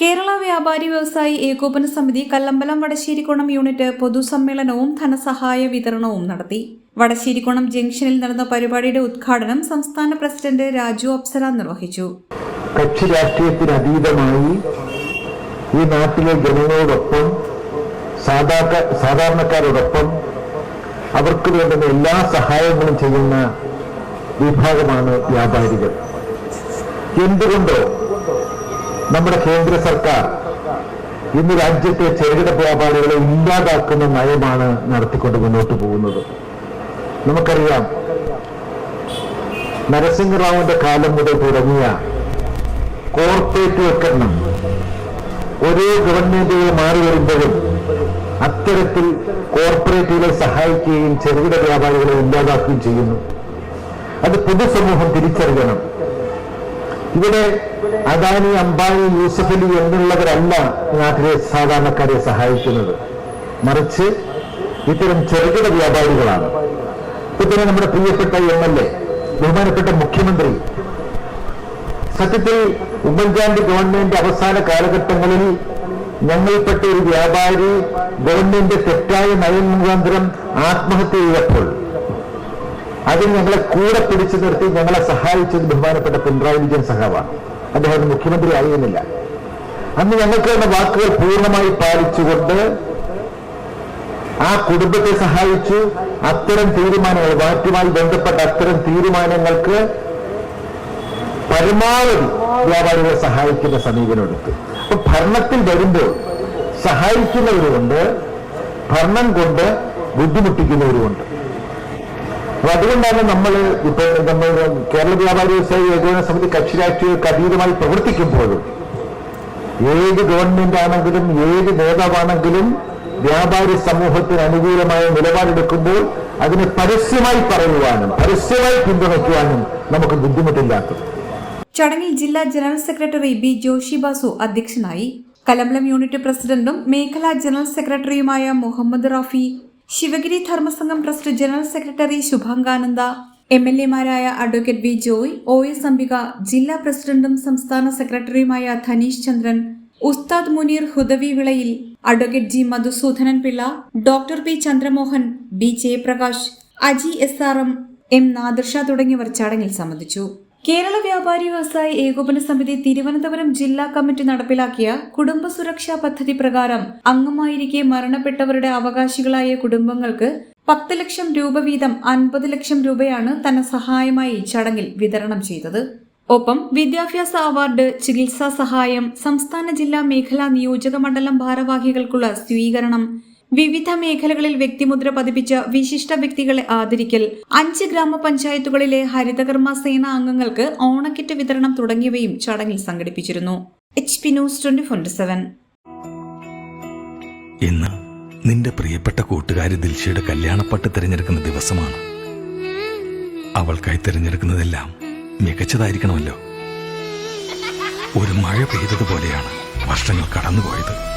കേരള വ്യാപാരി വ്യവസായി ഏകോപന സമിതി കല്ലമ്പലം വടശ്ശേരിക്കോണം യൂണിറ്റ് പൊതുസമ്മേളനവും ധനസഹായ വിതരണവും നടത്തി. വടശ്ശേരിക്കോണം ജംഗ്ഷനിൽ നടന്ന പരിപാടിയുടെ ഉദ്ഘാടനം സംസ്ഥാന പ്രസിഡന്റ് രാജു അപ്സര നിർവഹിച്ചു. കക്ഷി രാഷ്ട്രീയത്തിന് അതീതമായി ഈ നാട്ടിലെ ജനങ്ങളോടൊപ്പം സാധാരണക്കാരോടൊപ്പം അവർക്ക് വേണ്ടുന്ന എല്ലാ സഹായങ്ങളും ചെയ്യുന്ന വിഭാഗമാണ് വ്യാപാരികൾ. എന്തുകൊണ്ടോ നമ്മുടെ കേന്ദ്ര സർക്കാർ ഇന്ന് രാജ്യത്തെ ചെറുകിട വ്യാപാരികളെ ഇല്ലാതാക്കുന്ന നയമാണ് നടത്തിക്കൊണ്ട് മുന്നോട്ട് പോകുന്നത്. നമുക്കറിയാം നരസിംഹറാവുവിന്റെ കാലം മുതൽ തുടങ്ങിയ കോർപ്പറേറ്റുവൽക്കരണം ഓരോ ഗവൺമെന്റുകൾ മാറി വരുമ്പോഴും അത്തരത്തിൽ കോർപ്പറേറ്റുകളെ സഹായിക്കുകയും ചെറുകിട വ്യാപാരികളെ ഇല്ലാതാക്കുകയും ചെയ്യുന്നു. അത് പൊതുസമൂഹം തിരിച്ചറിയണം. ഇവിടെ അദാനി അംബാനി യൂസഫ് അലി എന്നുള്ളവരല്ല നാട്ടിലെ സാധാരണക്കാരെ സഹായിക്കുന്നത്. മറിച്ച് ഇത്തരം ചെറുകിട വ്യാപാരികളാണ്. തന്നെ നമ്മുടെ പ്രിയപ്പെട്ട എം എൽ എ ബഹുമാനപ്പെട്ട മുഖ്യമന്ത്രി സത്യത്തിൽ ഉമ്മൻചാണ്ടി ഗവൺമെന്റ് അവസാന കാലഘട്ടങ്ങളിൽ ഞങ്ങൾപ്പെട്ട ഒരു വ്യാപാരി ഗവൺമെന്റ് തെറ്റായ നയം മുഖാന്തരം ആത്മഹത്യ ചെയ്തപ്പോൾ അതിൽ ഞങ്ങളെ കൂടെ പിടിച്ചു നിർത്തി ഞങ്ങളെ സഹായിച്ചത് ബഹുമാനപ്പെട്ട പിണറായി വിജയൻ സഹാവാണ് അദ്ദേഹം മുഖ്യമന്ത്രി ആയിരുന്നില്ല അന്ന് ഞങ്ങൾക്ക് തന്ന വാക്കുകൾ പൂർണമായി പാലിച്ചുകൊണ്ട് ആ കുടുംബത്തെ സഹായിച്ചു. അത്തരം തീരുമാനങ്ങൾ വാറ്റുമായി ബന്ധപ്പെട്ട അത്തരം തീരുമാനങ്ങൾക്ക് പരമാവധി വ്യാപാരികളെ സഹായിക്കുന്ന സമീപനം എടുത്തു അപ്പൊ ഭരണത്തിൽ വരുമ്പോൾ സഹായിക്കുന്നവരുമുണ്ട് ഭരണം കൊണ്ട് ബുദ്ധിമുട്ടിക്കുന്നവരുമുണ്ട്. അതുകൊണ്ടാണ് നമ്മൾ ഇപ്പൊ നമ്മൾ കേരള വ്യാപാരി വ്യവസായി ഏകോപന സമിതി കക്ഷി അതീതമായി പ്രവർത്തിക്കുമ്പോഴും ഏത് ഗവൺമെന്റ് ആണെങ്കിലും ഏത് നേതാവാണെങ്കിലും വ്യാപാരി സമൂഹത്തിന് അനുകൂലമായ നിലപാടെടുക്കുമ്പോൾ അതിനെ പരസ്യമായി പറയുവാനും പരസ്യമായി പിന്തുണയ്ക്കുവാനും നമുക്ക് ബുദ്ധിമുട്ടില്ലാത്തത് ചടങ്ങിൽ ജില്ലാ general secretary B Joshi Basu അധ്യക്ഷനായി. കലമ്പലം യൂണിറ്റ് പ്രസിഡന്റും മേഖലാ ജനറൽ സെക്രട്ടറിയുമായ Muhammad Rafi Sivagiri Dharmasangham trust general secretary Subhangananda M L എമാരായ advocate V Joy O S Ambika ജില്ലാ പ്രസിഡന്റും സംസ്ഥാന സെക്രട്ടറിയുമായ Dhaneesh Chandran Ustad Muneer Hudavi Vilayil advocate G Madhusudhanan Pillai doctor P Chandramohan B Jayaprakash Aji S R M M Nadarsha തുടങ്ങിയവർ ചടങ്ങിൽ സംബന്ധിച്ചു. കേരള വ്യാപാരി വ്യവസായി ഏകോപന സമിതി തിരുവനന്തപുരം ജില്ലാ കമ്മിറ്റി നടപ്പിലാക്കിയ കുടുംബ സുരക്ഷാ പദ്ധതി പ്രകാരം അംഗമായിരിക്കെ മരണപ്പെട്ടവരുടെ അവകാശികളായ കുടുംബങ്ങൾക്ക് പത്ത് ലക്ഷം രൂപ വീതം അൻപത് ലക്ഷം രൂപയാണ് ധനസഹായമായി ചടങ്ങിൽ വിതരണം ചെയ്തത്. ഒപ്പം വിദ്യാഭ്യാസ അവാർഡ് ചികിത്സാ സഹായം സംസ്ഥാന ജില്ലാ മേഖലാ നിയോജക മണ്ഡലം ഭാരവാഹികൾക്കുള്ള സ്വീകരണം വിവിധ മേഖലകളിൽ വ്യക്തിമുദ്ര പതിപ്പിച്ച വിശിഷ്ട വ്യക്തികളെ ആദരിക്കൽ. അഞ്ച് ഗ്രാമപഞ്ചായത്തുകളിലെ ഹരിതകർമ്മ സേന അംഗങ്ങൾക്ക് ഓണക്കിറ്റ് വിതരണം തുടങ്ങിയവയും ചടങ്ങിൽ സംഘടിപ്പിച്ചിരുന്നു. H P news twenty four seven. ഇന്ന് നിന്റെ പ്രിയപ്പെട്ട കൂട്ടുകാരി ദിൽഷയുടെ കല്യാണപ്പട്ട് തിരഞ്ഞെടുക്കുന്ന ദിവസമാണ്. അവൾക്കായി തിരഞ്ഞെടുക്കുന്നതെല്ലാം മികച്ചതായിരിക്കണമല്ലോ. ഒരു മഴ പെയ്തതുപോലെയാണ് വർഷങ്ങൾ കടന്നുപോയത്.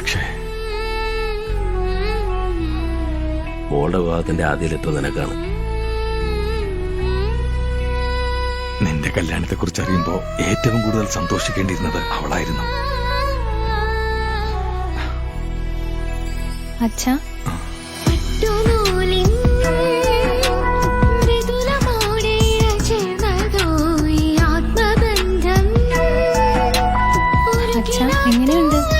പക്ഷേ മോളുടെ വിവാഹത്തിന്റെ ആദ്യലെത്തോ നിനക്കാണ്. നിന്റെ കല്യാണത്തെ കുറിച്ച് അറിയുമ്പോ ഏറ്റവും കൂടുതൽ സന്തോഷിക്കേണ്ടിയിരുന്നത് അവളായിരുന്നു. അച്ഛാ എങ്ങനെയുണ്ട്?